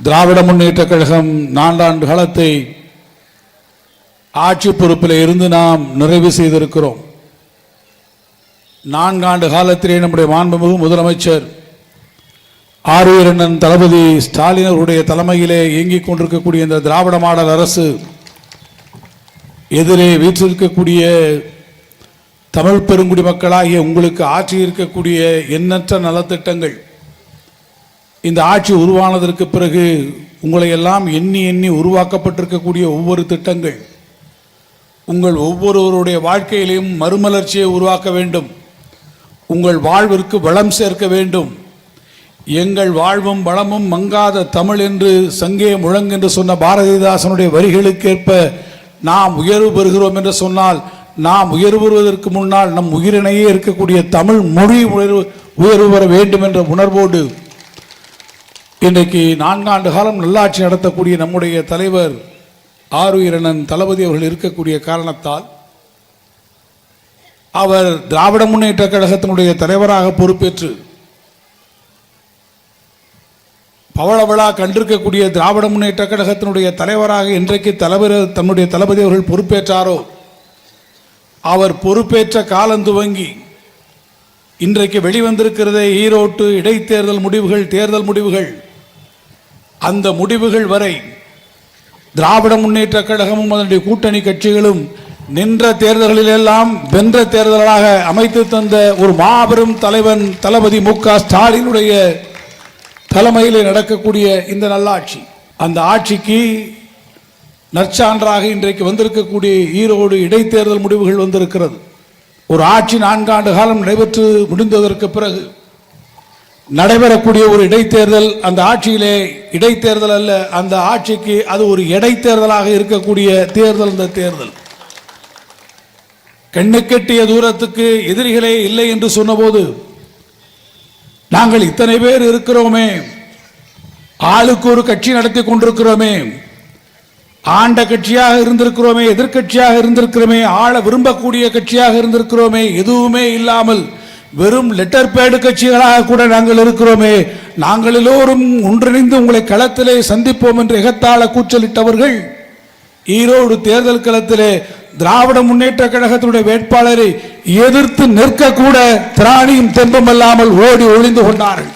திராவிட முன்னேற்ற கழகம் நான்காண்டு காலத்தை ஆட்சி பொறுப்பில் இருந்து நாம் நிறைவு செய்திருக்கிறோம். நான்காண்டு காலத்திலே நம்முடைய மாண்புமிகு முதலமைச்சர் ஆரியரண்ணன் தளபதி ஸ்டாலின் அவருடைய தலைமையிலே இயங்கிக் கொண்டிருக்கக்கூடிய இந்த திராவிட மாடல் அரசு எதிரே வீற்றிருக்கக்கூடிய தமிழ் பெருங்குடி மக்களாகிய உங்களுக்கு ஆட்சி இருக்கக்கூடிய எண்ணற்ற நலத்திட்டங்கள் இந்த ஆட்சி உருவானதற்கு பிறகு உங்களை எல்லாம் எண்ணி எண்ணி உருவாக்கப்பட்டிருக்கக்கூடிய ஒவ்வொரு திட்டங்கள் உங்கள் ஒவ்வொருவருடைய வாழ்க்கையிலையும் மறுமலர்ச்சியை உருவாக்க வேண்டும் உங்கள் வாழ்விற்கு வளம் சேர்க்க வேண்டும். எங்கள் வாழ்வும் வளமும் மங்காத தமிழ் என்று சங்கே முழங்கென்று சொன்ன பாரதிதாசனுடைய வரிகளுக்கேற்ப நாம் உயர்வு பெறுகிறோம் என்று சொன்னால் நாம் உயர்வு பெறுவதற்கு முன்னால் நம் உயிரினையே இருக்கக்கூடிய தமிழ் மொழி உயர்வு உயர்வு பெற வேண்டும் என்ற உணர்வோடு இன்றைக்கு நான்காண்டு காலம் நல்லாட்சி நடத்தக்கூடிய நம்முடைய தலைவர் ஆருயிரனன் தளபதி அவர்கள் இருக்கக்கூடிய காரணத்தால் அவர் திராவிட முன்னேற்ற கழகத்தினுடைய தலைவராக பொறுப்பேற்று பவளவளா கண்டிருக்கக்கூடிய திராவிட முன்னேற்ற கழகத்தினுடைய தலைவராக இன்றைக்கு தலைவர் தன்னுடைய தளபதி அவர்கள் பொறுப்பேற்றாரோ அவர் பொறுப்பேற்ற காலம் துவங்கி இன்றைக்கு வெளிவந்திருக்கிறதே ஈரோட்டு இடைத்தேர்தல் முடிவுகள் தேர்தல் முடிவுகள். அந்த முடிவுகள் வரை திராவிட முன்னேற்ற கழகமும் அதனுடைய கூட்டணி கட்சிகளும் நின்ற தேர்தல்களில் எல்லாம் வென்ற தேர்தலாக அமைத்து தந்த ஒரு மாபெரும் தலைவன் தளபதி மு க ஸ்டாலினுடைய தலைமையில் நடக்கக்கூடிய இந்த நல்லாட்சி. அந்த ஆட்சிக்கு நற்சான்றாக இன்றைக்கு வந்திருக்கக்கூடிய ஈரோடு இடைத்தேர்தல் முடிவுகள் வந்திருக்கிறது. ஒரு ஆட்சி நான்காண்டு காலம் நடைபெற்று முடிந்ததற்கு பிறகு நடைபெறக்கூடிய ஒரு இடைத்தேர்தல் அந்த ஆட்சியிலே இடைத்தேர்தல் அல்ல அந்த ஆட்சிக்கு அது ஒரு இடைத்தேர்தலாக இருக்கக்கூடிய தேர்தல் இந்த தேர்தல். கண்ணுக்கெட்டிய தூரத்துக்கு எதிரிகளே இல்லை என்று சொன்னபோது நாங்கள் இத்தனை பேர் இருக்கிறோமே ஆளுக்கு ஒரு கட்சி நடத்தி கொண்டிருக்கிறோமே ஆண்ட கட்சியாக இருந்திருக்கிறோமே எதிர்க்கட்சியாக இருந்திருக்கிறோமே ஆள விரும்பக்கூடிய கட்சியாக இருந்திருக்கிறோமே எதுவுமே இல்லாமல் வெறும் லெட்டர் பேடு கட்சிகளாக கூட நாங்கள் இருக்கிறோமே. நாங்கள் எல்லோரும் ஒன்றிணைந்து உங்களை களத்திலே சந்திப்போம் என்று எகத்தாள கூச்சலிட்டவர்கள். ஈரோடு தேர்தல் களத்திலே திராவிட முன்னேற்ற கழகத்தினுடைய வேட்பாளரை எதிர்த்து நிற்க கூட திராணியும் தெம்பம் இல்லாமல் ஓடி ஒளிந்து கொண்டார்கள்.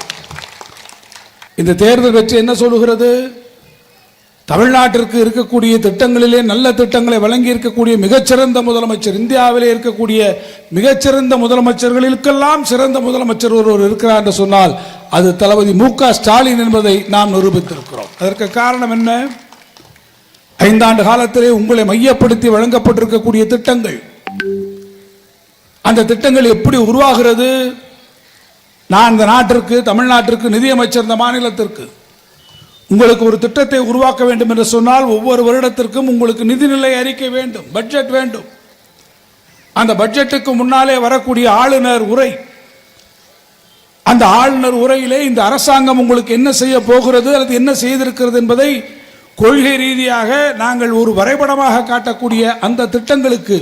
இந்த தேர்தல் வெற்றி என்ன சொல்லுகிறது? தமிழ்நாட்டிற்கு இருக்கக்கூடிய திட்டங்களிலே நல்ல திட்டங்களை வழங்கி இருக்கக்கூடிய மிகச்சிறந்த முதலமைச்சர் இந்தியாவிலே இருக்கக்கூடிய மிகச்சிறந்த முதலமைச்சர்களுக்கெல்லாம் சிறந்த முதலமைச்சர் ஒருவர் இருக்கிறார் என்று சொன்னால் அது தளபதி மு க ஸ்டாலின் என்பதை நாம் நிரூபித்திருக்கிறோம். அதற்கு காரணம் என்ன? ஐந்தாண்டு காலத்திலே உங்களை மையப்படுத்தி வழங்கப்பட்டிருக்கக்கூடிய திட்டங்கள். அந்த திட்டங்கள் எப்படி உருவாகிறது? நான் இந்த நாட்டிற்கு தமிழ்நாட்டிற்கு நிதியமைச்சர் இந்த மாநிலத்திற்கு. உங்களுக்கு ஒரு திட்டத்தை உருவாக்க வேண்டும் என்று சொன்னால் ஒவ்வொரு வருடத்திற்கும் உங்களுக்கு நிதிநிலை அறிக்கை வேண்டும் பட்ஜெட் வேண்டும். அந்த பட்ஜெட்டுக்கு முன்னாலே வரக்கூடிய ஆளுநர் உரை. அந்த ஆளுநர் உரையிலே இந்த அரசாங்கம் உங்களுக்கு என்ன செய்ய போகிறது அல்லது என்ன செய்திருக்கிறது என்பதை கொள்கை ரீதியாக நாங்கள் ஒரு வரைபடமாக காட்டக்கூடிய அந்த திட்டங்களுக்கு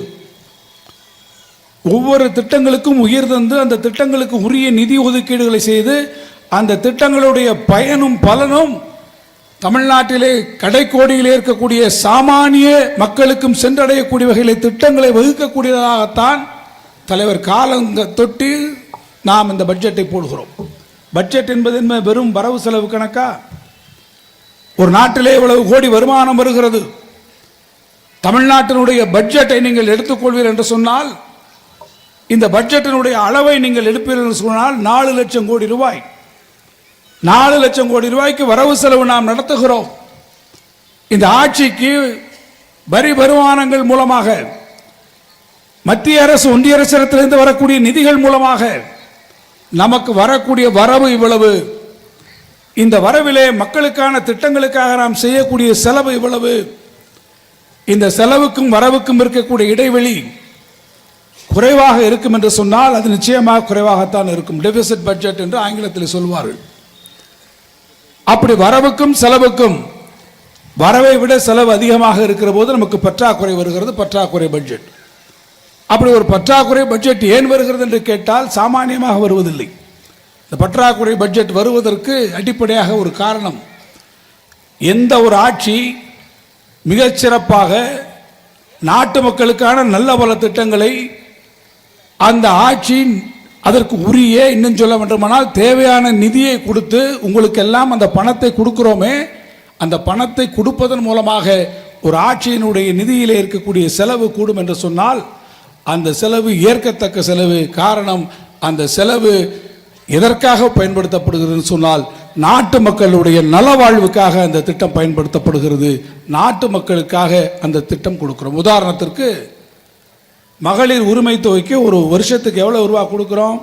ஒவ்வொரு திட்டங்களுக்கும் உயிர் தந்து அந்த திட்டங்களுக்கு உரிய நிதி ஒதுக்கீடுகளை செய்து அந்த திட்டங்களுடைய பயனும் பலனும் தமிழ்நாட்டிலே கடைக்கோடியிலே இருக்கக்கூடிய சாமானிய மக்களுக்கும் சென்றடையக்கூடிய வகையில் திட்டங்களை வகுக்கக்கூடியதாகத்தான் தலைவர் காலங்க தொட்டி நாம் இந்த பட்ஜெட்டை போடுகிறோம். பட்ஜெட் என்பது என்ன? வெறும் வரவு செலவு கணக்கா? ஒரு நாட்டிலே இவ்வளவு கோடி வருமானம் வருகிறது. தமிழ்நாட்டினுடைய பட்ஜெட்டை நீங்கள் எடுத்துக்கொள்வீர் என்று சொன்னால் இந்த பட்ஜெட்டினுடைய அளவை நீங்கள் எடுப்பீர்கள் என்று சொன்னால் நாலு லட்சம் கோடி ரூபாய். நாலு லட்சம் கோடி ரூபாய்க்கு வரவு செலவு நாம் நடத்துகிறோம். இந்த ஆட்சிக்கு வரி வருமானங்கள் மூலமாக மத்திய அரசு ஒன்றிய அரசிடத்திலிருந்து வரக்கூடிய நிதிகள் மூலமாக நமக்கு வரக்கூடிய வரவு இவ்வளவு. இந்த வரவிலே மக்களுக்கான திட்டங்களுக்காக நாம் செய்யக்கூடிய செலவு இவ்வளவு. இந்த செலவுக்கும் வரவுக்கும் இருக்கக்கூடிய இடைவெளி குறைவாக இருக்கும் என்று சொன்னால் அது நிச்சயமாக குறைவாகத்தான் இருக்கும். டெபிசிட் பட்ஜெட் என்று ஆங்கிலத்தில் சொல்வார்கள். அப்படி வரவுக்கும் செலவுக்கும் வரவை விட செலவு அதிகமாக இருக்கிற போது நமக்கு பற்றாக்குறை வருகிறது பற்றாக்குறை பட்ஜெட் அப்படி ஒரு பற்றாக்குறை பட்ஜெட் ஏன் வருகிறது என்று கேட்டால் சாமானியமாக வருவதில்லை. இந்த பற்றாக்குறை பட்ஜெட் வருவதற்கு அடிப்படையாக ஒரு காரணம். எந்த ஒரு ஆட்சி மிகச்சிறப்பாக நாட்டு மக்களுக்கான நல்ல பல திட்டங்களை அந்த ஆட்சியின் அதற்கு உரிய இன்னும் சொல்ல வேண்டுமானால் தேவையான நிதியை கொடுத்து உங்களுக்கு எல்லாம் அந்த பணத்தை கொடுக்குறோமே அந்த பணத்தை கொடுப்பதன் மூலமாக ஒரு ஆட்சியினுடைய நிதியிலே இருக்கக்கூடிய செலவு கூடும் என்று சொன்னால் அந்த செலவு ஏற்கத்தக்க செலவு காரணம் அந்த செலவு எதற்காக பயன்படுத்தப்படுகிறதுன்னு சொன்னால் நாட்டு மக்களுடைய நலவாழ்வுக்காக அந்த திட்டம் பயன்படுத்தப்படுகிறது. நாட்டு மக்களுக்காக அந்த திட்டம் கொடுக்கிறோம். உதாரணத்திற்கு மகளிர் உரிமை தொகைக்கு ஒரு வருஷத்துக்கு எவ்வளோ ரூபா கொடுக்குறோம்?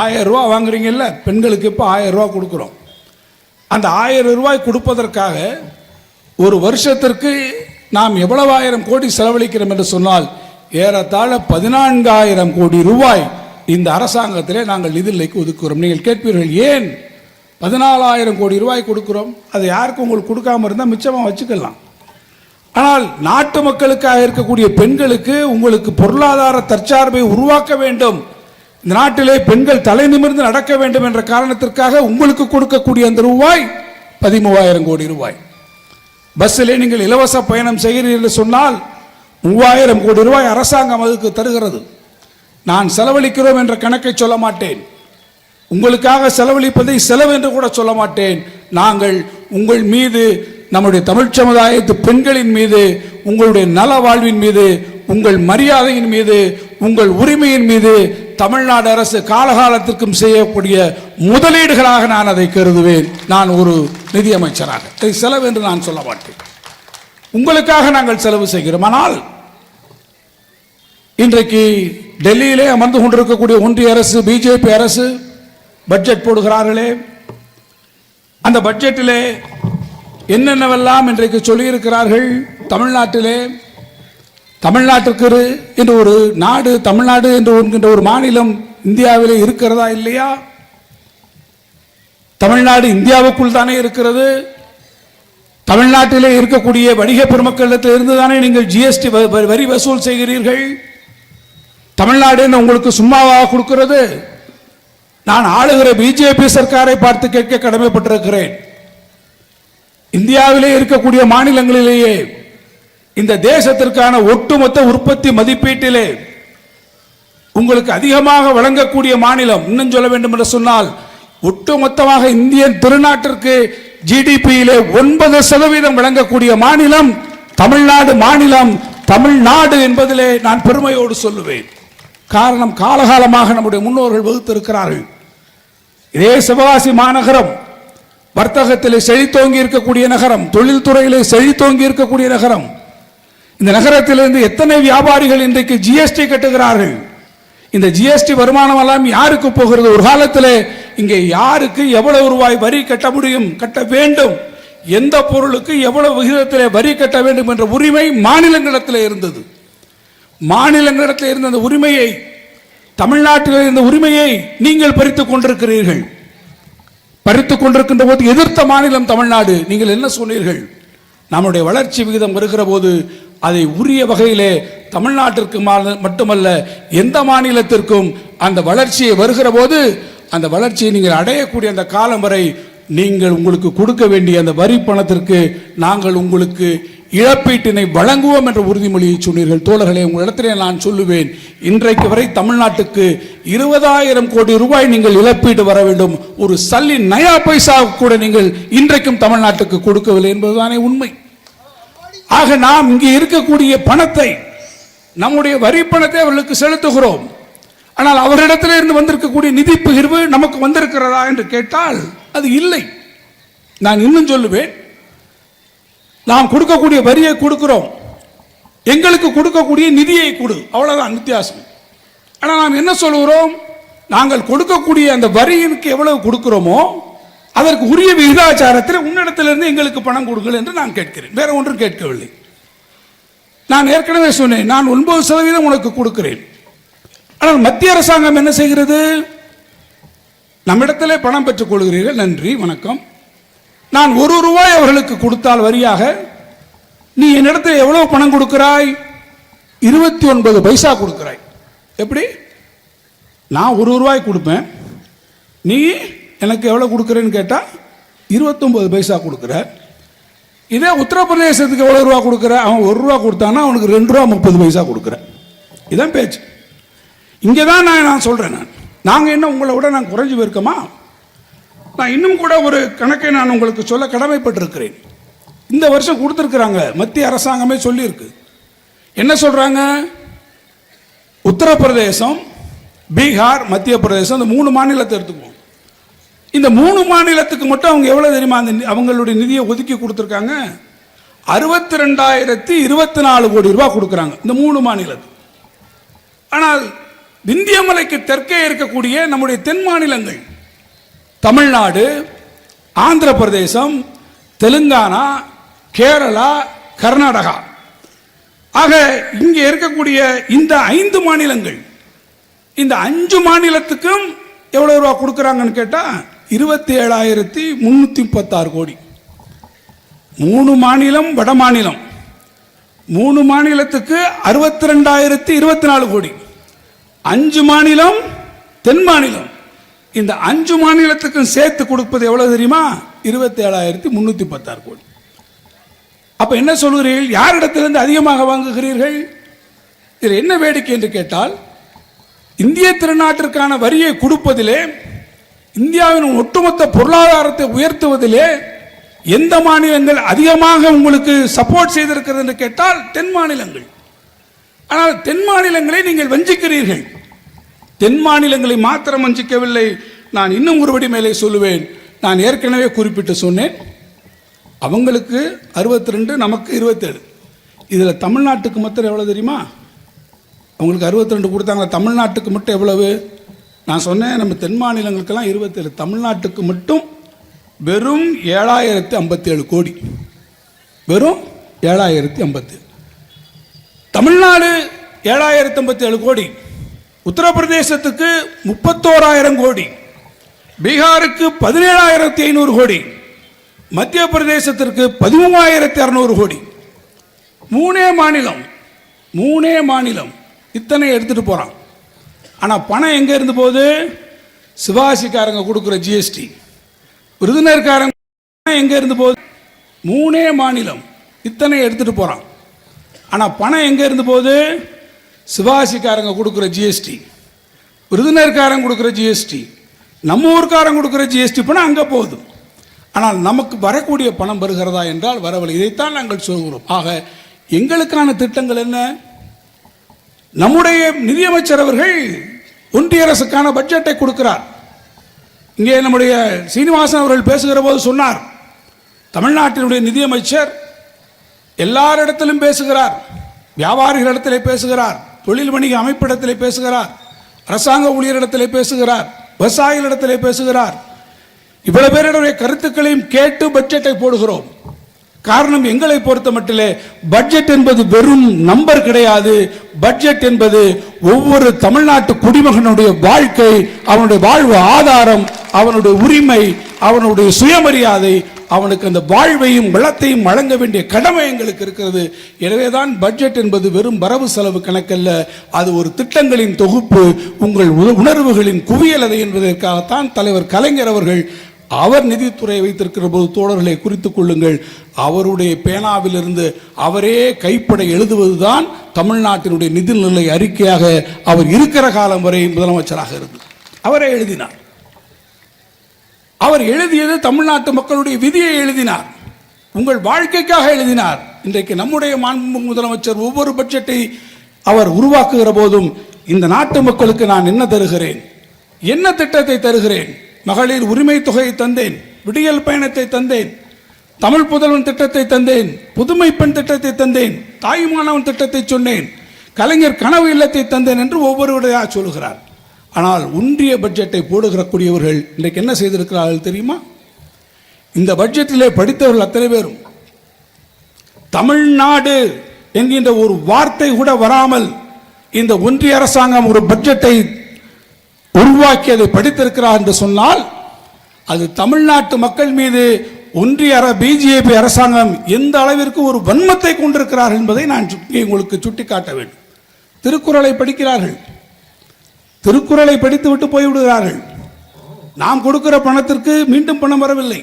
ஆயிரம் ரூபா வாங்குறீங்கல்ல பெண்களுக்கு இப்போ ஆயிரம் ரூபா கொடுக்குறோம். அந்த ஆயிரம் ரூபாய் கொடுப்பதற்காக ஒரு வருஷத்திற்கு நாம் எவ்வளவு ஆயிரம் கோடி செலவழிக்கிறோம் என்று சொன்னால் ஏறத்தாழ பதினான்காயிரம் கோடி ரூபாய் இந்த அரசாங்கத்திலே நாங்கள் நிதிநிலைக்கு ஒதுக்குகிறோம். நீங்கள் கேட்பீர்கள் ஏன் பதினாலாயிரம் கோடி ரூபாய் கொடுக்குறோம்? அதை யாருக்கும் உங்களுக்கு கொடுக்காம இருந்தால் மிச்சமாக வச்சுக்கலாம். ஆனால் நாட்டு மக்களுக்காக இருக்கக்கூடிய பெண்களுக்கு உங்களுக்கு பொருளாதார தற்சார்பை உருவாக்க வேண்டும். இந்த நாட்டிலே பெண்கள் தலை நிமிர்ந்து நடக்க வேண்டும் என்ற காரணத்திற்காக உங்களுக்கு கொடுக்கக்கூடிய அந்த ரூபாய் பதிமூவாயிரம் கோடி ரூபாய். பஸ்ஸிலே நீங்கள் இலவச பயணம் செய்கிறீர்கள் என்று சொன்னால் மூவாயிரம் கோடி ரூபாய் அரசாங்கம் அதுக்கு தருகிறது. நான் செலவழிக்கிறோம் என்ற கணக்கை சொல்ல மாட்டேன். உங்களுக்காக செலவழிப்பதை செலவு என்று கூட சொல்ல மாட்டேன். நாங்கள் உங்கள் மீது நம்முடைய தமிழ் சமுதாயத்து பெண்களின் மீது உங்களுடைய நல வாழ்வின் மீது உங்கள் மரியாதையின் மீது உங்கள் உரிமையின் மீது தமிழ்நாடு அரசு காலகாலத்திற்கும் செய்யக்கூடிய முதலீடுகளாக நான் அதை கருதுவேன். நான் ஒரு நிதியமைச்சராக. இதை செலவு என்று நான் சொல்ல மாட்டேன். உங்களுக்காக நாங்கள் செலவு செய்கிறோம். ஆனால் இன்றைக்கு டெல்லியிலே அமர்ந்து கொண்டிருக்கக்கூடிய ஒன்றிய அரசு பிஜேபி அரசு பட்ஜெட் போடுகிறார்களே. அந்த பட்ஜெட்டிலே என்னென்னவெல்லாம் இன்றைக்கு சொல்லியிருக்கிறார்கள் தமிழ்நாட்டிலே? தமிழ்நாட்டிற்கு என்று ஒரு நாடு தமிழ்நாடு என்று என்கின்ற ஒரு மாநிலம் இந்தியாவிலே இருக்கிறதா இல்லையா? தமிழ்நாடு இந்தியாவுக்குள் தானே இருக்கிறது? தமிழ்நாட்டிலே இருக்கக்கூடிய வணிக பெருமக்களிடத்தில் இருந்து தானே நீங்கள் ஜிஎஸ்டி வரி வசூல் செய்கிறீர்கள்? தமிழ்நாடுன்னு உங்களுக்கு சும்மாவாக கொடுக்கிறது? நான் ஆளுகிற பிஜேபி சர்க்காரை பார்த்து கேட்க கடமைப்பட்டிருக்கிறேன். இந்தியாவிலே இருக்கக்கூடிய மாநிலங்களிலேயே இந்த தேசத்திற்கான ஒட்டுமொத்த உற்பத்தி மதிப்பீட்டிலே உங்களுக்கு அதிகமாக வழங்கக்கூடிய மாநிலம் இன்னும் சொல்ல வேண்டும் என்று சொன்னால் ஒட்டுமொத்தமாக இந்திய திருநாட்டிற்கு ஜிடிபியிலே ஒன்பது சதவீதம் வழங்கக்கூடிய மாநிலம் தமிழ்நாடு மாநிலம் தமிழ்நாடு என்பதிலே நான் பெருமையோடு சொல்லுவேன். காரணம் காலகாலமாக நம்முடைய முன்னோர்கள் வகுத்திருக்கிறார்கள். இதே சிவகாசி மாநகரம் வர்த்தகத்திலே செழித்தோங்கி இருக்கக்கூடிய நகரம் தொழில்துறையிலே செழித்தோங்கி இருக்கக்கூடிய நகரம். இந்த நகரத்திலிருந்து எத்தனை வியாபாரிகள் இன்றைக்கு ஜிஎஸ்டி கட்டுகிறார்கள்? இந்த ஜிஎஸ்டி வருமானம் எல்லாம் யாருக்கு போகிறது? ஒரு காலத்தில் இங்கே யாருக்கு எவ்வளவு ரூபாய் வரி கட்ட முடியும் கட்ட வேண்டும்? எந்த பொருளுக்கு எவ்வளவு விகிதத்தில் வரி கட்ட வேண்டும் என்ற உரிமை மாநிலங்களிடத்தில் இருந்தது. மாநிலங்களிடத்தில் இருந்த அந்த உரிமையை தமிழ்நாட்டில் இருந்த உரிமையை நீங்கள் பறித்துக் கொண்டிருக்கிறீர்கள். பறித்துக் கொண்டிருக்கின்ற போது எதிர்த்த மாநிலம் தமிழ்நாடு. நீங்கள் என்ன சொன்னீர்கள்? நம்முடைய வளர்ச்சி விகிதம் வருகிற போது அதை உரிய வகையிலே தமிழ்நாட்டிற்கு மட்டுமல்ல எந்த மாநிலத்திற்கும் அந்த வளர்ச்சியை வருகிற போது அந்த வளர்ச்சியை நீங்கள் அடையக்கூடிய அந்த காலம் வரை நீங்கள் உங்களுக்கு கொடுக்க வேண்டிய அந்த வரி பணத்திற்கு நாங்கள் உங்களுக்கு இழப்பீட்டினை வழங்குவோம் என்ற உறுதிமொழியை சொன்னீர்கள். தோழர்களே உங்களிடத்திலே நான் சொல்லுவேன் இன்றைக்கு வரை தமிழ்நாட்டுக்கு இருபதாயிரம் கோடி ரூபாய் நீங்கள் இழப்பீடு வர வேண்டும். ஒரு சல்லி நயா பைசா கூட நீங்கள் இன்றைக்கும் தமிழ்நாட்டுக்கு கொடுக்கவில்லை என்பதுதானே உண்மை. ஆக நாம் இங்கே இருக்கக்கூடிய பணத்தை நம்முடைய வரி பணத்தை அவர்களுக்கு செலுத்துகிறோம். ஆனால் அவரிடத்தில் இருந்து வந்திருக்கக்கூடிய நிதி பகிர்வு நமக்கு வந்திருக்கிறதா என்று கேட்டால் அது இல்லை. நான் இன்னும் சொல்லுவேன் நாம் கொடுக்கக்கூடிய வரியை கொடுக்கிறோம். எங்களுக்கு கொடுக்கக்கூடிய நிதியை கொடு. அவ்வளவுதான் வித்தியாசம். ஆனால் நாம் என்ன சொல்கிறோம் நாங்கள் கொடுக்கக்கூடிய அந்த வரியினுக்கு எவ்வளவு கொடுக்கிறோமோ அதற்கு உரிய விகிதாச்சாரத்தில் உன்னிடத்திலிருந்து எங்களுக்கு பணம் கொடுங்கள் என்று நான் கேட்கிறேன். வேற ஒன்றும் கேட்கவில்லை. நான் ஏற்கனவே சொன்னேன் நான் ஒன்பது சதவீதம் உனக்கு கொடுக்கிறேன். ஆனால் மத்திய அரசாங்கம் என்ன செய்கிறது? நம்மிடத்திலே பணம் பெற்றுக் கொள்கிறீர்கள். நன்றி வணக்கம். நான் ஒரு ரூபாய் அவர்களுக்கு கொடுத்தால் வரியாக நீ என்னிடத்தில் எவ்வளவு பணம் கொடுக்கிறாய்? இருபத்தி ஒன்பது பைசா கொடுக்கிறாய். எப்படி? நான் ஒரு ரூபாய் கொடுப்பேன். நீ எனக்கு எவ்வளோ கொடுக்குறேன்னு கேட்டால் இருபத்தொம்பது பைசா கொடுக்குற. இதே உத்தரப்பிரதேசத்துக்கு எவ்வளோ ரூபா கொடுக்குற? அவன் ஒரு ரூபா கொடுத்தான்னா அவனுக்கு ரெண்டு ரூபா முப்பது பைசா கொடுக்குற. இதான் பேச்சு. இங்கே தான் நான் நான் சொல்கிறேன் நான். நாங்கள் என்ன உங்களை விட நான் குறைஞ்சு போயிருக்கோமா? நான் இன்னும் கூட ஒரு கணக்கை நான் உங்களுக்கு சொல்ல கடமைப்பட்டிருக்கிறேன். இந்த வருஷம் கொடுத்துருக்குறாங்க. மத்திய அரசாங்கமே சொல்லியிருக்கு. என்ன சொல்கிறாங்க உத்தரப்பிரதேசம் பீகார் மத்திய பிரதேசம் இந்த மூணு மாநிலத்தை எடுத்துக்குவோம். இந்த மூணு மாநிலத்துக்கு மட்டும் அவங்க எவ்வளோ தெரியுமா? அந்த நி- அவங்களுடைய நிதியை ஒதுக்கி கொடுத்துருக்காங்க. அறுபத்தி ரெண்டாயிரத்தி இருபத்தி நாலு கோடி ரூபாய் கொடுக்குறாங்க இந்த மூணு மாநிலத்துக்கு. ஆனால் விந்தியமலைக்கு தெற்கே இருக்கக்கூடிய நம்முடைய தென் மாநிலங்கள் தமிழ்நாடு ஆந்திர பிரதேசம் தெலுங்கானா கேரளா கர்நாடகா. ஆக இங்கே இருக்கக்கூடிய இந்த ஐந்து மாநிலங்கள் இந்த அஞ்சு மாநிலத்துக்கும் எவ்வளோ ரூபா கொடுக்குறாங்கன்னு கேட்டால் இருபத்தி ஏழாயிரத்தி முந்நூற்றி முப்பத்தாறு கோடி. மூணு மாநிலம் வட மாநிலம். மூணு மாநிலத்துக்கு அறுபத்தி ரெண்டாயிரத்தி இருபத்தி நாலு கோடி. அஞ்சு மாநிலம் தென் மாநிலம். இந்த அஞ்சு மாநிலத்துக்கும் சேர்த்து கொடுப்பது எவ்வளவு தெரியுமா? இருபத்தி ஏழாயிரத்தி முந்நூற்றி பத்தாறு கோடி. அப்ப என்ன சொல்கிறீர்கள் யாரிடத்திலிருந்து அதிகமாக வாங்குகிறீர்கள்? இதில் என்ன வேடிக்கை என்று கேட்டால் இந்திய திருநாட்டிற்கான வரியை கொடுப்பதிலே இந்தியாவின் ஒட்டுமொத்த பொருளாதாரத்தை உயர்த்துவதிலே எந்த மாநிலங்கள் அதிகமாக உங்களுக்கு சப்போர்ட் செய்திருக்கிறது என்று கேட்டால் தென் மாநிலங்கள். ஆனால் தென் மாநிலங்களை நீங்கள் வஞ்சிக்கிறீர்கள். தென் மாநிலங்களை மாத்திரம் வஞ்சிக்கவில்லை. நான் இன்னும் ஒருபடி மேலே சொல்லுவேன். நான் ஏற்கனவே குறிப்பிட்டு சொன்னேன். அவங்களுக்கு அறுபத்தி ரெண்டு நமக்கு இருபத்தேழு. இதில் தமிழ்நாட்டுக்கு மொத்தம் எவ்வளோ தெரியுமா? அவங்களுக்கு அறுபத்தி ரெண்டு கொடுத்தாங்க தமிழ்நாட்டுக்கு மட்டும் எவ்வளவு? நான் சொன்னேன் நம்ம தென் மாநிலங்களுக்கெல்லாம் இருபத்தேழு. தமிழ்நாட்டுக்கு மட்டும் வெறும் ஏழாயிரத்தி ஐம்பத்தேழு கோடி. வெறும் ஏழாயிரத்தி ஐம்பத்தேழு. தமிழ்நாடு ஏழாயிரத்தி ஐம்பத்தேழு கோடி. உத்தரப்பிரதேசத்துக்கு முப்பத்தோராயிரம் கோடி பீகாருக்கு பதினேழாயிரத்தி ஐநூறு கோடி மத்திய பிரதேசத்திற்கு பதிமூவாயிரத்தி அறநூறு கோடி. மூணே மாநிலம் மூணே மாநிலம் இத்தனை எடுத்துகிட்டு போகிறான் ஆனால் பணம் எங்கே இருந்து போகுது? சிவாசிக்காரங்க கொடுக்குற ஜிஎஸ்டி விருதுநர்காரங்க பணம் எங்கே இருந்து போகுது? மூணே மாநிலம் இத்தனை எடுத்துகிட்டு போகிறான் ஆனால் பணம் எங்கே இருந்து போகுது? சிவாசிக்காரங்க கொடுக்குற ஜிஎஸ்டி விருதுநர்காரங்க கொடுக்குற ஜிஎஸ்டி நம்ம ஊர்க்காரங்க கொடுக்குற ஜிஎஸ்டி பணம் அங்கே போதும். ஆனால் நமக்கு வரக்கூடிய பணம் வருகிறதா என்றால் வரவில்லை. இதைத்தான் நாங்கள் சொல்கிறோம். ஆக எங்களுக்கான திட்டங்கள் என்ன? நம்முடைய நிதியமைச்சர் அவர்கள் ஒன்றிய அரசுக்கான பட்ஜெட்டை கொடுக்கிறார். இங்கே நம்முடைய சீனிவாசன் அவர்கள் பேசுகிற போது சொன்னார் தமிழ்நாட்டினுடைய நிதியமைச்சர் எல்லாரிடத்திலும் பேசுகிறார் வியாபாரிகளிடத்திலே பேசுகிறார் தொழில் வணிக அமைப்பிடத்தில் பேசுகிறார். அரசாங்க ஊழியரிடத்தில் பேசுகிறார். விவசாயிகளிடத்தில் பேசுகிறார். இவ்வளவு பேருடைய கருத்துக்களையும் கேட்டு பட்ஜெட்டை போடுகிறோம். காரணம் எங்களை பொறுத்த மட்டிலே பட்ஜெட் என்பது வெறும் நம்பர் கிடையாது. பட்ஜெட் என்பது ஒவ்வொரு தமிழ்நாட்டு குடிமகனுடைய வாழ்க்கை அவனுடைய வாழ்வு ஆதாரம் அவனுடைய உரிமை அவனுடைய சுயமரியாதை அவனுக்கு அந்த வாழ்வையும் வளத்தையும் வழங்க வேண்டிய கடமை எங்களுக்கு இருக்கிறது. எனவேதான் பட்ஜெட் என்பது வெறும் வரவு செலவு கணக்கல்ல அது ஒரு திட்டங்களின் தொகுப்பு உங்கள் உ- உணர்வுகளின் குவியலதை என்பதற்காகத்தான் தலைவர் கலைஞர் அவர்கள் அவர் நிதித்துறை வைத்திருக்கிற போது தோழர்களை குறித்துக் கொள்ளுங்கள். அவருடைய பேனாவிலிருந்து அவரே கைப்பட எழுதுவதுதான் தமிழ்நாட்டினுடைய நிதிநிலை அறிக்கையாக அவர் இருக்கிற காலம் வரை முதலமைச்சராக இருந்தது அவரே எழுதினார். அவர் எழுதியது தமிழ்நாட்டு மக்களுடைய விதியை எழுதினார். உங்கள் வாழ்க்கைக்காக எழுதினார். இன்றைக்கு நம்முடைய மாண்பு முதலமைச்சர் ஒவ்வொரு பட்ஜெட்டை அவர் உருவாக்குகிற போதும் இந்த நாட்டு மக்களுக்கு நான் என்ன தருகிறேன்? என்ன திட்டத்தை தருகிறேன்? மகளிர் உரிமை தொகையை தந்தேன் விடியல் பயணத்தை தந்தேன் தமிழ் புதல்வன் திட்டத்தை தந்தேன் புதுமை பெண் திட்டத்தை தந்தேன் தாயுமானவன் திட்டத்தை சொன்னேன் கலைஞர் கனவு இல்லத்தை தந்தேன் என்று ஒவ்வொருவரையாக சொல்கிறார் ஆனால் ஒன்றிய பட்ஜெட்டை போடுகிறக்கூடியவர்கள் இன்றைக்கு என்ன செய்திருக்கிறார்கள் தெரியுமா? இந்த பட்ஜெட்டிலே படித்தவர்கள் அத்தனை பேரும் தமிழ்நாடு என்கின்ற ஒரு வார்த்தை கூட வராமல் இந்த ஒன்றிய அரசாங்கம் ஒரு பட்ஜெட்டை உருவாக்கி அதை படித்திருக்கிறார் என்று சொன்னால் அது தமிழ்நாட்டு மக்கள் மீது ஒன்றிய அர பிஜேபி அரசாங்கம் எந்த அளவிற்கு ஒரு வன்மத்தை கொண்டிருக்கிறார் என்பதை நான் சுட்டி உங்களுக்கு சுட்டிக்காட்ட வேண்டும். திருக்குறளை படிக்கிறார்கள். திருக்குறளை படித்துவிட்டு போய்விடுகிறார்கள் நாம் கொடுக்கிற பணத்திற்கு மீண்டும் பணம் வரவில்லை.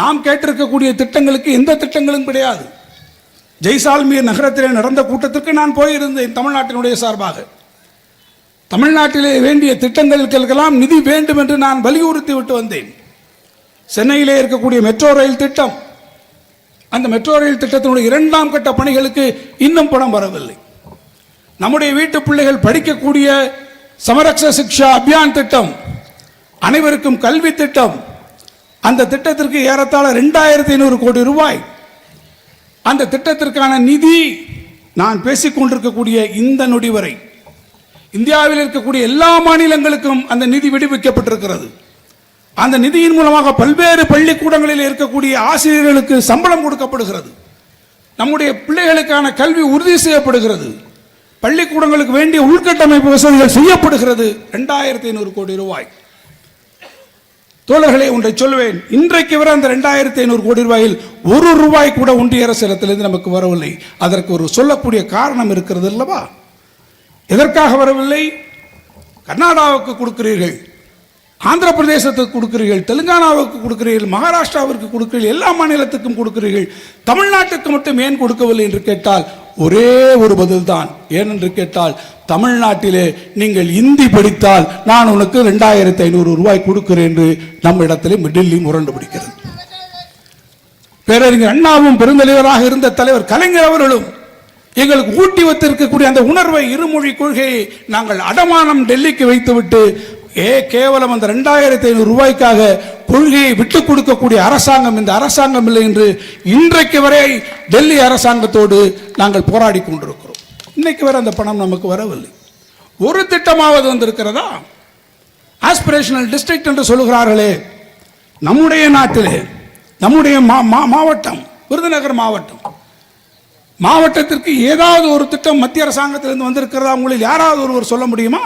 நாம் கேட்டிருக்கக்கூடிய திட்டங்களுக்கு எந்த திட்டங்களும் கிடையாது. ஜெய்சால்மீர் நகரத்திலே நடந்த கூட்டத்திற்கு நான் போயிருந்தேன் தமிழ்நாட்டினுடைய சார்பாக. தமிழ்நாட்டிலே வேண்டிய திட்டங்களுக்கெல்லாம் நிதி வேண்டும் என்று நான் வலியுறுத்தி விட்டு வந்தேன். சென்னையிலே இருக்கக்கூடிய மெட்ரோ ரயில் திட்டம் அந்த மெட்ரோ ரயில் திட்டத்தினுடைய இரண்டாம் கட்ட பணிகளுக்கு இன்னும் பணம் வரவில்லை. நம்முடைய வீட்டு பிள்ளைகள் படிக்கக்கூடிய சமரக்ஷ சிக்ஷா அபியான் திட்டம் அனைவருக்கும் கல்வி திட்டம் அந்த திட்டத்திற்கு ஏறத்தாழ ரெண்டாயிரத்தி ஐநூறு கோடி ரூபாய். அந்த திட்டத்திற்கான நிதி நான் பேசிக் கொண்டிருக்கக்கூடிய இந்த நொடி வரை இந்தியாவில் இருக்கக்கூடிய எல்லா மாநிலங்களுக்கும் அந்த நிதி விடுவிக்கப்பட்டிருக்கிறது. அந்த நிதியின் மூலமாக பல்வேறு பள்ளிக்கூடங்களில் இருக்கக்கூடிய ஆசிரியர்களுக்கு சம்பளம் கொடுக்கப்படுகிறது. நம்முடைய பிள்ளைகளுக்கான கல்வி உறுதி செய்யப்படுகிறது. பள்ளிக்கூடங்களுக்கு வேண்டிய உள்கட்டமைப்பு வசதிகள் செய்யப்படுகிறது. ரெண்டாயிரத்தி ஐநூறு கோடி ரூபாய். தோழர்களே ஒன்றை சொல்வேன். இன்றைக்கு வரை அந்த ரெண்டாயிரத்தி ஐநூறு கோடி ரூபாயில் ஒரு ரூபாய் கூட ஒன்றிய அரசிடத்திலிருந்து நமக்கு வரவில்லை. அதற்கு ஒரு சொல்லக்கூடிய காரணம் இருக்கிறது அல்லவா? எதற்காக வரவில்லை? கர்நாடகாவுக்கு கொடுக்கிறீர்கள் ஆந்திர பிரதேசத்துக்கு கொடுக்கிறீர்கள் தெலுங்கானாவுக்கு கொடுக்கிறீர்கள் மகாராஷ்டிராவிற்கு கொடுக்கிறீர்கள் எல்லா மாநிலத்துக்கும் கொடுக்கிறீர்கள். தமிழ்நாட்டுக்கு மட்டும் ஏன் கொடுக்கவில்லை என்று கேட்டால் ஒரே ஒரு பதில் தான் ஏனென்று கேட்டால் தமிழ்நாட்டிலே நீங்கள் இந்தி படித்தால் நான் உனக்கு ரெண்டாயிரத்தி ஐநூறு ரூபாய் கொடுக்கிறேன் என்று நம்ம இடத்திலே டெல்லி முரண்டு பிடிக்கிறது. பேரறிஞர் அண்ணாவும் பெருந்தலைவராக இருந்த தலைவர் கலைஞர் அவர்களும் எங்களுக்கு ஊட்டி வைத்திருக்கக்கூடிய அந்த உணர்வை இருமொழி கொள்கையை நாங்கள் அடமானம் டெல்லிக்கு வைத்துவிட்டு ஏ கேவலம் அந்த ரெண்டாயிரத்தி ஐநூறு ரூபாய்க்காக கொள்கையை விட்டுக் கொடுக்கக்கூடிய அரசாங்கம் இந்த அரசாங்கம் இல்லை என்று இன்றைக்கு வரை டெல்லி அரசாங்கத்தோடு நாங்கள் போராடி கொண்டிருக்கிறோம். இன்னைக்கு வரை அந்த பணம் நமக்கு வரவில்லை. ஒரு திட்டமாவது வந்திருக்கிறதா? ஆஸ்பிரேஷனல் டிஸ்ட்ரிக்ட் என்று சொல்லுகிறார்களே நம்முடைய நாட்டிலே நம்முடைய மா- மா- மாவட்டம் விருதுநகர் மாவட்டம் மாவட்டத்திற்கு ஏதாவது ஒரு திட்டம் மத்திய அரசாங்கத்திலிருந்து வந்திருக்கிறதா உங்களில் யாராவது ஒருவர் சொல்ல முடியுமா?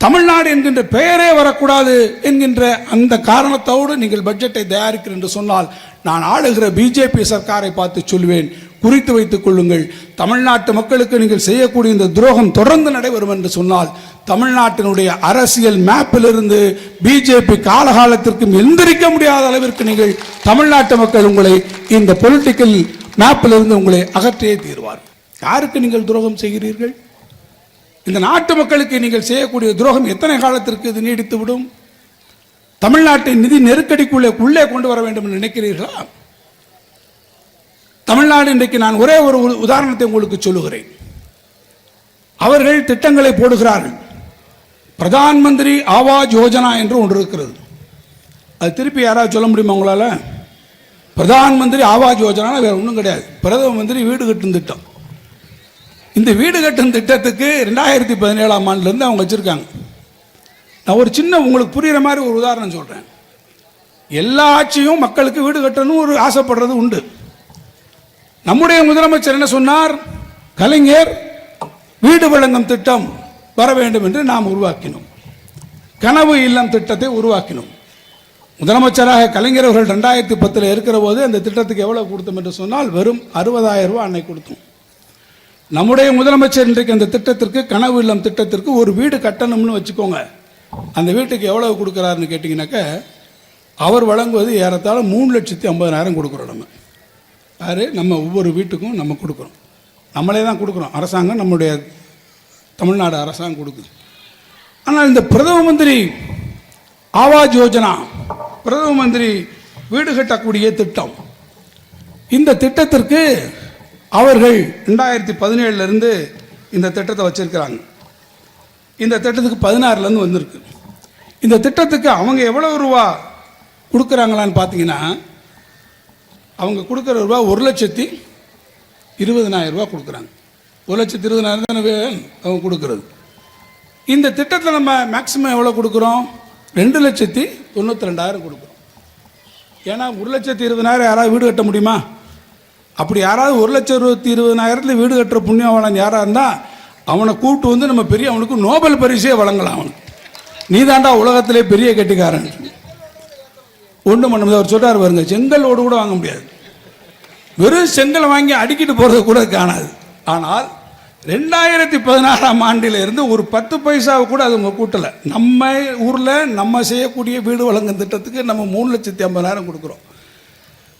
தமிழ்நாடு என்கின்ற பெயரே வரக்கூடாது என்கின்ற அந்த காரணத்தோடு நீங்கள் பட்ஜெட்டை தயாரிக்கிறேன் என்று சொன்னால் நான் ஆளுகிற பிஜேபி சர்க்காரை பார்த்து சொல்வேன். குறித்து வைத்துக் கொள்ளுங்கள். தமிழ்நாட்டு மக்களுக்கு நீங்கள் செய்யக்கூடிய இந்த துரோகம் தொடர்ந்து நடைபெறும் என்று சொன்னால் தமிழ்நாட்டினுடைய அரசியல் மேப்பிலிருந்து பிஜேபி காலகாலத்திற்கும் எந்திரிக்க முடியாத அளவிற்கு நீங்கள் தமிழ்நாட்டு மக்கள் உங்களை இந்த பொலிட்டிக்கல் மேப்பிலிருந்து உங்களை அகற்றே தீர்வார். யாருக்கு நீங்கள் துரோகம் செய்கிறீர்கள்? இந்த நாட்டு மக்களுக்கு நீங்கள் செய்யக்கூடிய துரோகம் எத்தனை காலத்திற்கு இது நீடித்து விடும் தமிழ்நாட்டின் நிதி நெருக்கடிக்குள்ளே உள்ளே கொண்டு வர வேண்டும் என்று நினைக்கிறீர்களா? தமிழ்நாடு இன்றைக்கு நான் ஒரே ஒரு உதாரணத்தை உங்களுக்கு சொல்லுகிறேன். அவர்கள் திட்டங்களை போடுகிறார்கள். பிரதான் மந்திரி ஆவாஸ் யோஜனா என்று ஒன்று இருக்கிறது. அது திருப்பி யாராவது சொல்ல முடியுமா உங்களால? பிரதான் மந்திரி ஆவாஸ் யோஜனா வேற ஒன்றும் கிடையாது. பிரதம மந்திரி வீடு கட்டும் திட்டம். இந்த வீடு கட்டும் திட்டத்துக்கு ரெண்டாயிரத்தி பதினேழாம் ஆண்டுலேருந்து அவங்க வச்சுருக்காங்க. நான் ஒரு சின்ன உங்களுக்கு புரிகிற மாதிரி ஒரு உதாரணம் சொல்கிறேன் எல்லா ஆட்சியும் மக்களுக்கு வீடு கட்டணும் ஒரு ஆசைப்படுறது உண்டு. நம்முடைய முதலமைச்சர் என்ன சொன்னார்? கலைஞர் வீடு வழங்கும் திட்டம் வர வேண்டும் என்று நாம் உருவாக்கினோம். கனவு இல்லம் திட்டத்தை உருவாக்கினோம். முதலமைச்சராக கலைஞர் அவர்கள் ரெண்டாயிரத்தி பத்தில் இருக்கிற போது அந்த திட்டத்துக்கு எவ்வளவு கொடுத்தோம் என்று சொன்னால் வெறும் அறுபதாயிரம் ரூபா அன்னை கொடுத்தோம். நம்முடைய முதலமைச்சர் இன்றைக்கு அந்த திட்டத்திற்கு கனவு இல்லம் திட்டத்திற்கு ஒரு வீடு கட்டணும்னு வச்சுக்கோங்க. அந்த வீட்டுக்கு எவ்வளவு கொடுக்குறாருன்னு கேட்டிங்கனாக்க அவர் வழங்குவது ஏறத்தாழ மூணு லட்சத்தி ஐம்பதனாயிரம் கொடுக்குறோம் நம்ம. யாரு? நம்ம ஒவ்வொரு வீட்டுக்கும் நம்ம கொடுக்குறோம். நம்மளே தான் கொடுக்குறோம். அரசாங்கம் நம்முடைய தமிழ்நாடு அரசாங்கம் கொடுக்குது. ஆனால் இந்த பிரதம மந்திரி ஆவாஸ் யோஜனா பிரதம மந்திரி வீடு கட்டக்கூடிய திட்டம். இந்த திட்டத்திற்கு அவர்கள் ரெண்டாயிரத்தி பதினேழுலேருந்து இந்த திட்டத்தை வச்சுருக்கிறாங்க. இந்த திட்டத்துக்கு பதினாறுலேருந்து வந்திருக்கு. இந்த திட்டத்துக்கு அவங்க எவ்வளோ ரூபா கொடுக்குறாங்களான்னு பார்த்தீங்கன்னா அவங்க கொடுக்குற ரூபா ஒரு லட்சத்தி இருபதனாயிரம் ரூபா கொடுக்குறாங்க. ஒரு லட்சத்தி இருபதனாயிரம் தானே அவங்க கொடுக்குறது. இந்த திட்டத்தில் நம்ம மேக்ஸிமம் எவ்வளோ கொடுக்குறோம்? ரெண்டு லட்சத்தி தொண்ணூற்றி ரெண்டாயிரம் கொடுக்குறோம். ஏன்னா ஒரு லட்சத்தி இருபதனாயிரம் யாராவது வீடு கட்ட முடியுமா? அப்படி யாராவது ஒரு லட்சம் இருபத்தி இருபதனாயிரத்தில் வீடு கட்டுற புண்ணியவாளன் யாராக இருந்தால் அவனை கூப்பிட்டு வந்து நம்ம பெரிய அவனுக்கு நோபல் பரிசே வழங்கலாம் அவனுக்கு. நீ தாண்டா உலகத்திலே பெரிய கெட்டிக்காரன். ஒன்றும் பண்ண முடியாது அவர் சொல்கிறார் பாருங்க செங்கலோடு கூட வாங்க முடியாது. வெறும் செங்கல் வாங்கி அடிக்கிட்டு போகிறது கூட காணாது. ஆனால் ரெண்டாயிரத்தி பதினாறாம் ஆண்டிலிருந்து ஒரு பத்து பைசாவை கூட அது உங்க கூட்டலை. நம்ம ஊரில் நம்ம செய்யக்கூடிய வீடு வழங்கும் திட்டத்துக்கு நம்ம மூணு லட்சத்தி ஐம்பதாயிரம் கொடுக்குறோம்.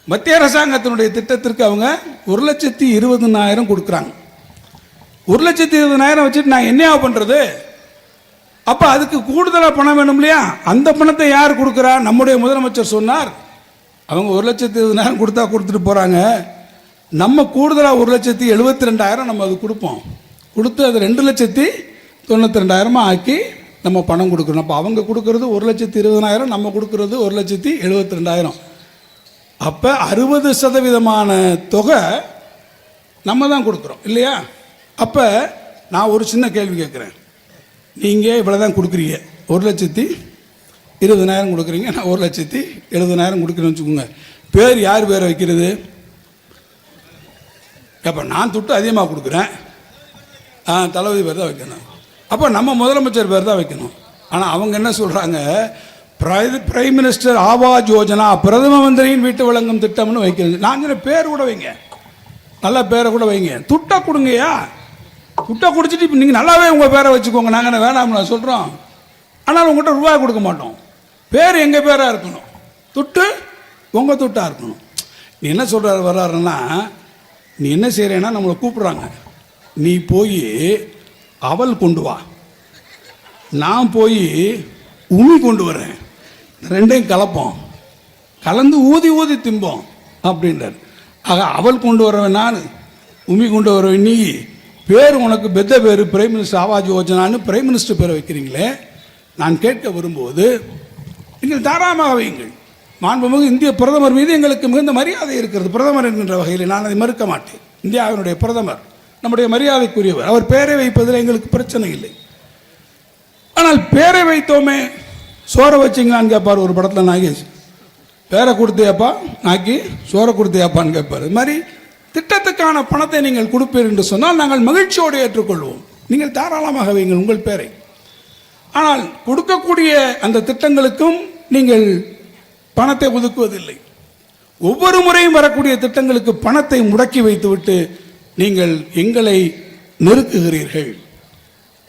மத்திய அரசாங்கத்தினுடைய திட்டத்திற்கு அவங்க ஒரு லட்சத்தி இருபதுனாயிரம் கொடுக்குறாங்க. ஒரு லட்சத்தி இருபதுனாயிரம் வச்சுட்டு நான் என்னையா பண்ணுறது அப்போ அதுக்கு கூடுதலாக பணம் வேணும் இல்லையா? அந்த பணத்தை யார் கொடுக்குறா? நம்முடைய முதலமைச்சர் சொன்னார். அவங்க ஒரு லட்சத்தி இருபதனாயிரம் கொடுத்தா கொடுத்துட்டு போகிறாங்க நம்ம கூடுதலாக ஒரு லட்சத்தி எழுபத்தி ரெண்டாயிரம் நம்ம அது கொடுப்போம். கொடுத்து அது ரெண்டு லட்சத்தி தொண்ணூற்றி ரெண்டாயிரமாக ஆக்கி நம்ம பணம் கொடுக்கணும். அப்போ அவங்க கொடுக்கறது ஒரு லட்சத்தி இருபதனாயிரம் நம்ம கொடுக்கறது ஒரு லட்சத்தி எழுபத்தி ரெண்டாயிரம் அப்போ அறுபது சதவீதமான தொகை நம்ம தான் கொடுக்குறோம் இல்லையா? அப்போ நான் ஒரு சின்ன கேள்வி கேட்குறேன். நீங்கள் இவ்வளோ தான் கொடுக்குறீங்க. ஒரு லட்சத்தி இருபதனாயிரம் கொடுக்குறீங்க. நான் ஒரு லட்சத்தி எழுபதனாயிரம் கொடுக்குறேன்னு வச்சுக்கோங்க. பேர் யார் பேரை வைக்கிறது? அப்போ நான் துட்டு அதிகமாக கொடுக்குறேன். ஆ தளபதி பேர் தான் வைக்கணும். அப்போ நம்ம முதலமைச்சர் பேர் தான் வைக்கணும். ஆனால் அவங்க என்ன சொல்கிறாங்க பிரைம் மினிஸ்டர் ஆவாஸ் யோஜனா பிரதம மந்திரியின் வீட்டு வழங்கும் திட்டம்னு வைக்கிறது நான் பேர் கூட வைங்க. நல்ல பேரை கூட வைங்க. துட்டை கொடுங்கய்யா. துட்டை குடிச்சிட்டு இப்போ நீங்கள் நல்லாவே உங்கள் பேரை வச்சுக்கோங்க. நாங்கள் என்ன நான் சொல்கிறோம் ஆனால் உங்கள்கிட்ட ரூபாய் கொடுக்க மாட்டோம். பேர் எங்கள் பேராக இருக்கணும்? துட்டு உங்கள் துட்டாக இருக்கணும். நீ என்ன சொல்கிறாரு வர்றாருன்னா நீ என்ன செய்கிறேன்னா நம்மளை கூப்பிட்றாங்க. நீ போய் அவல் கொண்டு வா. நான் போய் உமி கொண்டு வரேன் ரெண்டையும் கலப்போம். கலந்து ஊதி ஊதி திம்போம் அப்படின்றார். ஆக அவள் கொண்டு வரவன் நான் உமி கொண்டு வரவன் நீ. பேர் உனக்கு பெத்த பேர் பிரைம் மினிஸ்டர் ஆவாஜ் யோஜனான்னு பிரைம் மினிஸ்டர் பேரை வைக்கிறீங்களே. நான் கேட்க வரும்போது நீங்கள் தாராளமாக வையுங்கள். மாண்புமிகு இந்திய பிரதமர் மீது எங்களுக்கு மிகுந்த மரியாதை இருக்கிறது. பிரதமர் என்கின்ற வகையில் நான் அதை மறுக்க மாட்டேன். இந்தியாவினுடைய பிரதமர் நம்முடைய மரியாதைக்குரியவர். அவர் பேரை வைப்பதில் எங்களுக்கு பிரச்சனை இல்லை. ஆனால் பேரை வைத்தோமே சோற வச்சிங்களான்னு கேட்பார் ஒரு படத்தில் நாகேஷ். பேரை கொடுத்தியாப்பா நாக்கி சோற கொடுத்தியாப்பான்னு கேட்பார். இது மாதிரி திட்டத்துக்கான பணத்தை நீங்கள் கொடுப்பீர் என்று சொன்னால் நாங்கள் மகிழ்ச்சியோடு ஏற்றுக்கொள்வோம். நீங்கள் தாராளமாக வைங்கள் உங்கள் பேரை. ஆனால் கொடுக்கக்கூடிய அந்த திட்டங்களுக்கும் நீங்கள் பணத்தை ஒதுக்குவதில்லை. ஒவ்வொரு முறையும் வரக்கூடிய திட்டங்களுக்கு பணத்தை முடக்கி வைத்துவிட்டு நீங்கள் எங்களை நெருக்குகிறீர்கள்.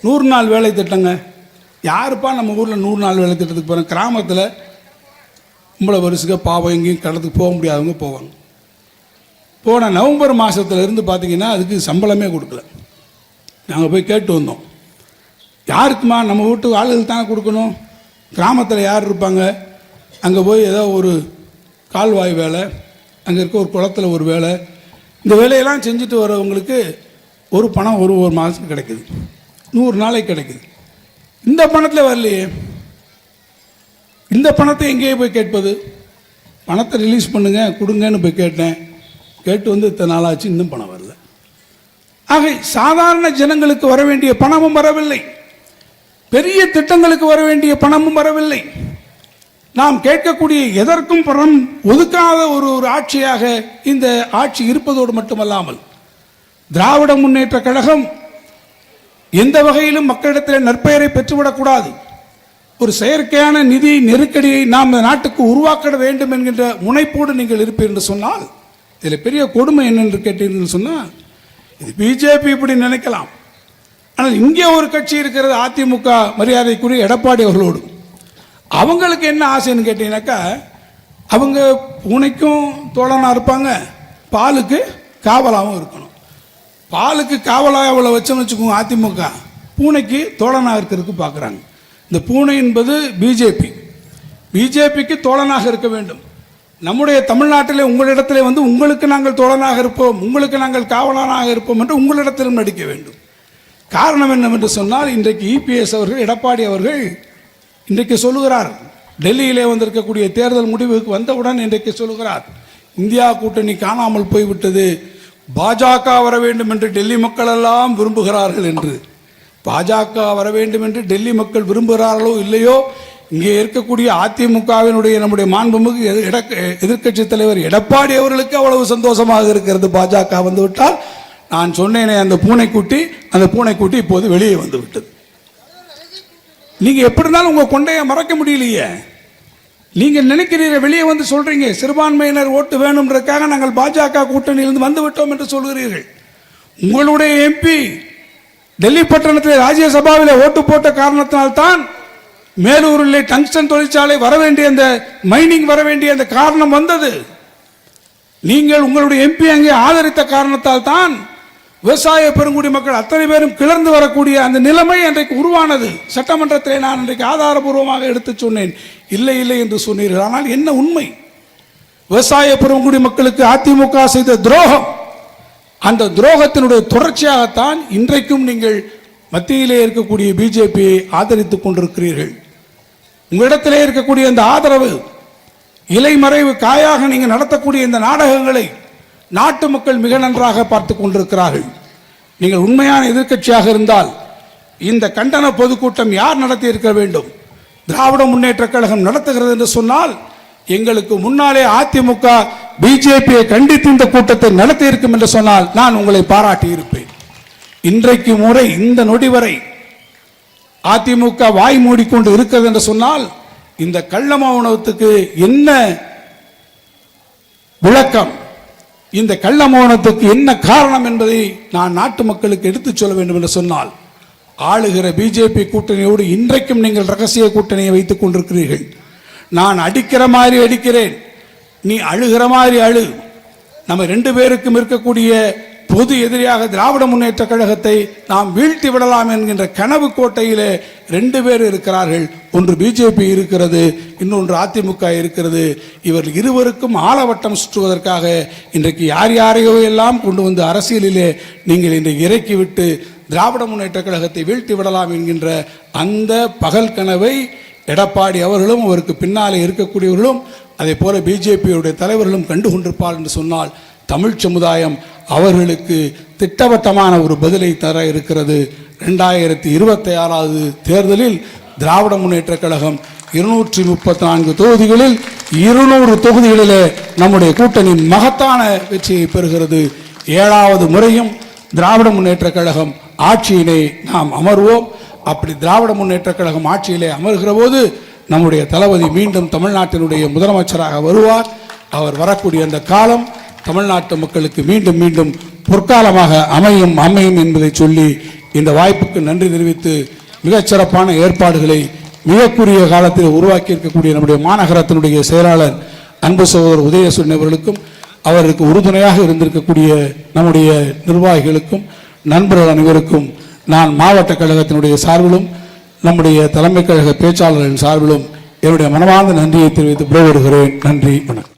நூறு நாள் வேலை திட்டங்க. யாருப்பா நம்ம ஊரில் நூறு நாள் வேலை திட்டத்துக்கு போகிறோம் கிராமத்தில் இவ்வளோ வருஷக்க பாவம் எங்கேயும் கடத்துக்கு போக முடியாதவங்க போவாங்க. போன நவம்பர் மாதத்துல இருந்து பார்த்தீங்கன்னா அதுக்கு சம்பளமே கொடுக்கல. நாங்கள் போய் கேட்டு வந்தோம். யாருக்குமா நம்ம வீட்டு ஆளுகள் தானே கொடுக்கணும்? கிராமத்தில் யார் இருப்பாங்க? அங்கே போய் ஏதோ ஒரு கால்வாய் வேலை அங்கே இருக்க ஒரு குளத்துல ஒரு வேலை இந்த வேலையெல்லாம் செஞ்சுட்டு வரவங்களுக்கு ஒரு பணம் ஒரு ஒரு மாதத்துக்கு கிடைக்குது. நூறு நாளைக்கு கிடைக்குது. இந்த பணத்தில் வரலையே. இந்த பணத்தை எங்கேயே போய் கேட்பது? பணத்தை ரிலீஸ் பண்ணுங்க கொடுங்கன்னு போய் கேட்டேன். கேட்டு வந்து இத்தனை நாளாச்சு இன்னும் பணம் வரல. ஆக சாதாரண ஜனங்களுக்கு வர வேண்டிய பணமும் வரவில்லை. பெரிய திட்டங்களுக்கு வர வேண்டிய பணமும் வரவில்லை. நாம் கேட்கக்கூடிய எதற்கும் பணம் ஒதுக்காத ஒரு ஒரு ஆட்சியாக இந்த ஆட்சி இருப்பதோடு மட்டுமல்லாமல் திராவிட முன்னேற்ற கழகம் எந்த வகையிலும் மக்களிடத்தில் நற்பெயரை பெற்றுவிடக்கூடாது. ஒரு செயற்கையான நிதி நெருக்கடியை நாம் இந்த நாட்டுக்கு உருவாக்க வேண்டும் என்கின்ற முனைப்போடு நீங்கள் இருப்பீர் என்று சொன்னால் இதில் பெரிய கொடுமை என்னென்று கேட்டீர்கள் சொன்னால் இது பிஜேபி இப்படி நினைக்கலாம். ஆனால் இங்கே ஒரு கட்சி இருக்கிறது அதிமுக மரியாதைக்குரிய எடப்பாடி அவர்களோடு அவங்களுக்கு என்ன ஆசைன்னு கேட்டீங்கன்னாக்கா அவங்க பூனைக்கும் தோழனாக இருப்பாங்க. பாலுக்கு காவலாகவும் இருக்கணும். பாலுக்கு காவலாக அவ்வளோ வச்சோம்னு வச்சுக்கோங்க அதிமுக. பூனைக்கு தோழனாக இருக்கிறதுக்கு பார்க்குறாங்க. இந்த பூனை என்பது பிஜேபி. பிஜேபிக்கு தோழனாக இருக்க வேண்டும். நம்முடைய தமிழ்நாட்டிலே உங்களிடத்திலே வந்து உங்களுக்கு நாங்கள் தோழனாக இருப்போம் உங்களுக்கு நாங்கள் காவலனாக இருப்போம் என்று உங்களிடத்திலும் நடிக்க வேண்டும். காரணம் என்னவென்று சொன்னால் இன்றைக்கு இபிஎஸ் அவர்கள் எடப்பாடி அவர்கள் இன்றைக்கு சொல்லுகிறார் டெல்லியிலே வந்திருக்கக்கூடிய தேர்தல் முடிவுக்கு வந்தவுடன் இன்றைக்கு சொல்லுகிறார் இந்தியா கூட்டணி காணாமல் போய்விட்டது பாஜக வர வேண்டும் என்று டெல்லி மக்கள் எல்லாம் விரும்புகிறார்கள் என்று. பாஜக வர வேண்டும் என்று டெல்லி மக்கள் விரும்புகிறார்களோ இல்லையோ இங்கே இருக்கக்கூடிய அதிமுகவினுடைய நம்முடைய மாண்புமிகு எதிர்க்கட்சி தலைவர் எடப்பாடி அவர்களுக்கு அவ்வளவு சந்தோஷமாக இருக்கிறது. பாஜக வந்துவிட்டால் நான் சொன்னேனே அந்த பூனைக்குட்டி அந்த பூனைக்குட்டி இப்போது வெளியே வந்து நீங்கள் நீங்க எப்படி இருந்தாலும் உங்க கொண்டையை மறக்க முடியலையே. நீங்க நினைக்கிறீங்க வெளியே வந்து சொல்றீங்க சிறுபான்மையினர் ஓட்டு வேணும்ன்றதுக்காக நாங்கள் பாஜக கூட்டணியிலிருந்து வந்து விட்டோம் என்று சொல்கிறீர்கள். உங்களுடைய எம்பி டெல்லி பட்டணத்தில் ராஜ்யசபாவில் ஓட்டு போட்ட காரணத்தினால்தான் மேலூரில் டங்ஸ்டன் தொழிற்சாலை வர வேண்டிய அந்த மைனிங் வர வேண்டிய அந்த காரணம் வந்தது. நீங்கள் உங்களுடைய எம்பி அங்கே ஆதரித்த காரணத்தால் தான் விவசாய பெருங்குடி மக்கள் அத்தனை பேரும் கிளர்ந்து வரக்கூடிய அந்த நிலைமை அன்றைக்கு உருவானது. சட்டமன்றத்திலே நான் அன்றைக்கு ஆதாரபூர்வமாக எடுத்துச் சொன்னேன். இல்லை இல்லை என்று சொன்னீர்கள். ஆனால் என்ன உண்மை? விவசாய பெருங்குடி மக்களுக்கு அதிமுக செய்த துரோகம். அந்த துரோகத்தினுடைய தொடர்ச்சியாகத்தான் இன்றைக்கும் நீங்கள் மத்தியிலே இருக்கக்கூடிய பிஜேபியை ஆதரித்துக் கொண்டிருக்கிறீர்கள். உங்களிடத்திலே இருக்கக்கூடிய இந்த ஆதரவு இலைமறைவு காயாக நீங்கள் நடத்தக்கூடிய இந்த நாடகங்களை நாட்டு மக்கள் மிக நன்றாக பார்த்து கொண்டிருக்கிறார்கள். நீங்கள் உண்மையான எதிர்க்கட்சியாக இருந்தால் இந்த கண்டன பொதுக்கூட்டம் யார் நடத்தி இருக்க வேண்டும்? திராவிட முன்னேற்ற கழகம் நடத்துகிறது என்று சொன்னால் எங்களுக்கு முன்னாலே அதிமுக பிஜேபியை கண்டித்து இந்த கூட்டத்தை நடத்தி இருக்கும் என்று சொன்னால் நான் உங்களை பாராட்டி இருப்பேன் இன்றைக்கு முறை இந்த நொடி வரை அதிமுக வாய் மூடிக்கொண்டு இருக்கிறது என்று சொன்னால் இந்த கள்ள மௌனத்துக்கு என்ன விளக்கம்? இந்த கள்ள மௌனத்துக்கு என்ன காரணம் என்பதை நான் நாட்டு மக்களுக்கு எடுத்துச் சொல்ல வேண்டும் என்று சொன்னால் ஆளுகிற பிஜேபி கூட்டணியோடு இன்றைக்கும் நீங்கள் ரகசிய கூட்டணியை வைத்துக் கொண்டிருக்கிறீர்கள். நான் அடிக்கிற மாதிரி அடிக்கிறேன் நீ அழுகிற மாதிரி அழு. நம்ம ரெண்டு பேருக்கும் இருக்கக்கூடிய பொது எதிரியாக திராவிட முன்னேற்ற கழகத்தை நாம் வீழ்த்தி விடலாம் என்கின்ற கனவு கோட்டையிலே ரெண்டு பேர் இருக்கிறார்கள். ஒன்று பிஜேபி இருக்கிறது இன்னொன்று அதிமுக இருக்கிறது. இவர்கள் இருவருக்கும் ஆலவட்டம் சுற்றுவதற்காக இன்றைக்கு யார் யாரையோ எல்லாம் கொண்டு வந்து அரசியலிலே நீங்கள் இன்றைக்கு இறக்கிவிட்டு திராவிட முன்னேற்ற கழகத்தை வீழ்த்தி விடலாம் என்கின்ற அந்த பகல் கனவை எடப்பாடி அவர்களும் அவருக்கு பின்னாலே இருக்கக்கூடியவர்களும் அதே போல பிஜேபியுடைய தலைவர்களும் கண்டு கொண்டிருப்பார் என்று சொன்னால் தமிழ் சமுதாயம் அவர்களுக்கு திட்டவட்டமான ஒரு பதிலை தர இருக்கிறது. ரெண்டாயிரத்தி இருபத்தி ஆறாவது தேர்தலில் திராவிட முன்னேற்ற கழகம் இருநூற்றி முப்பத்தி நான்கு தொகுதிகளில் இருநூறு தொகுதிகளிலே நம்முடைய கூட்டணி மகத்தான வெற்றியை பெறுகிறது. ஏழாவது முறையும் திராவிட முன்னேற்ற கழகம் ஆட்சியினை நாம் அமர்வோம். அப்படி திராவிட முன்னேற்ற கழகம் ஆட்சியிலே அமர்கிற போது நம்முடைய தளபதி மீண்டும் தமிழ்நாட்டினுடைய முதலமைச்சராக வருவார். அவர் வரக்கூடிய அந்த காலம் தமிழ்நாட்டு மக்களுக்கு மீண்டும் மீண்டும் பொற்காலமாக அமையும் அமையும் என்பதை சொல்லி இந்த வாய்ப்புக்கு நன்றி தெரிவித்து மிகச் சிறப்பான ஏற்பாடுகளை மிகக்குரிய காலத்தில் உருவாக்கி இருக்கக்கூடிய நம்முடைய மாநகரத்தினுடைய செயலாளர் அன்பு சகோதரர் உதயசூரியன் அவர்களுக்கும் அவருக்கு உறுதுணையாக இருந்திருக்கக்கூடிய நம்முடைய நிர்வாகிகளுக்கும் நண்பர்கள் அனைவருக்கும் நான் மாவட்ட கழகத்தினுடைய சார்பிலும் நம்முடைய தலைமை கழக பேச்சாளர்களின் சார்பிலும் என்னுடைய மனமார்ந்த நன்றியை தெரிவித்து விடைபெறுகிறேன். நன்றி வணக்கம்.